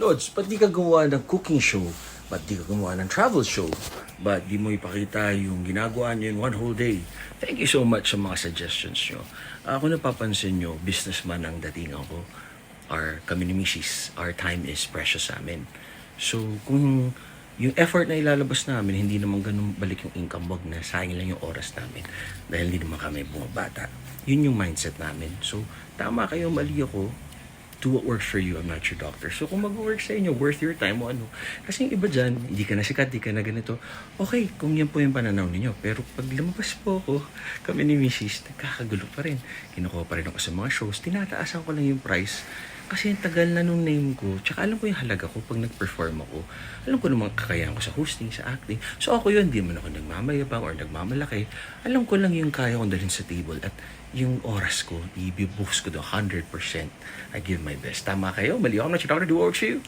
Lods, ba't di ka gumawa ng cooking show? Ba't di ka gumawa ng travel show? Ba't di mo ipakita yung ginagawa niyo in one whole day? Thank you so much sa mga suggestions nyo. Ako napapansin nyo, businessman ang dating ako. Our, kami ni Mrs. Our time is precious sa amin. So, kung yung effort na ilalabas namin, hindi naman ganun balik yung income, wag na sayang lang yung oras namin. Dahil hindi naman kami bumabata. Yun yung mindset namin. So, tama kayo, mali ako, do what works for you. I'm not your doctor. So kung mag-work sa inyo, worth your time o ano. Kasi yung iba dyan, hindi ka na sikat, hindi ka na ganito. Okay, kung yan po yung pananaw ninyo. Pero pag lumabas po ako, kami ni Mrs. nagkakagulo pa rin. Kinukuha pa rin ako sa mga shows. Tinataasan ko lang yung price. Kasi yung tagal na nung name ko. Tsaka alam ko yung halaga ko pag nag-perform ako. Alam ko namang kakayahan ko sa hosting, sa acting. So ako yun, di man ako nagmamayabang or nagmamalaki. Alam ko lang yung kaya kong dalhin sa table. At yung oras ko, i-boost ko do 100%. I give my best. Tama kayo? Mali ako. Your doctor. Do what you.